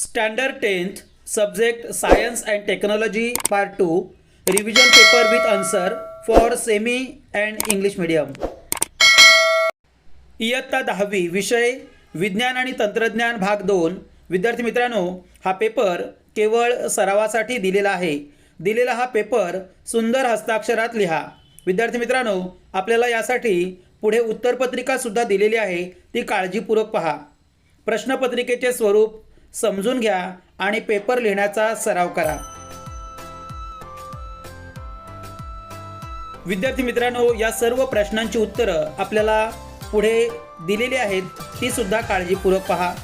Standard tenth subject science and technology part two revision paper with answer for semi and English medium इयत्ता दहावी विषय विज्ञान आणि तंत्रज्ञान भाग दोन. विद्यार्थी मित्रांनो हा पेपर केवळ सरावासाठी दिलेला आहे. दिलेला हा पेपर सुंदर हस्ताक्षरात लिहा. विद्यार्थी मित्रांनो आपल्याला यासाठी पुढे उत्तरपत्रिकासुद्धा दिलेली आहे. ती काळजीपूर्वक पहा. प्रश्नपत्रिकेचे स्वरूप समजून घ्या आणि पेपर लिहिण्याचा सराव करा. विद्यार्थी मित्रांनो या सर्व प्रश्नांची उत्तरं आपल्याला पुढे दिलेली आहेत ती सुद्धा काळजीपूर्वक पहा.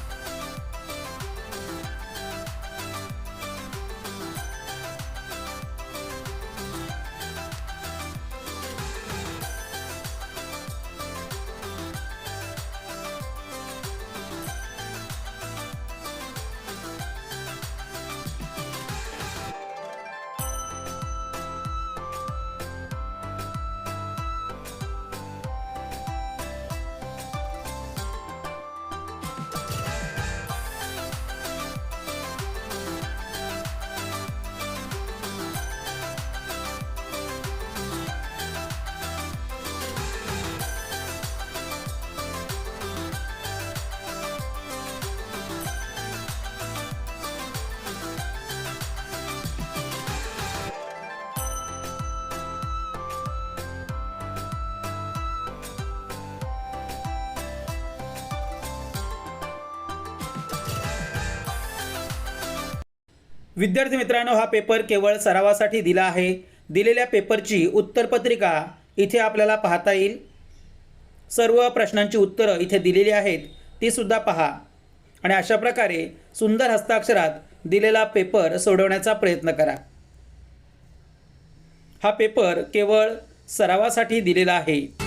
विद्यार्थी मित्रांनो हा पेपर केवळ सरावासाठी दिला आहे. दिलेल्या पेपरची उत्तरपत्रिका इथे आपल्याला पाहता येईल. सर्व प्रश्नांची उत्तरं इथे दिलेली आहेत. ती सुद्धा पहा. आणि अशा प्रकारे सुंदर हस्ताक्षरात दिलेला पेपर सोडवण्याचा प्रयत्न करा. हा पेपर केवळ सरावासाठी दिलेला आहे.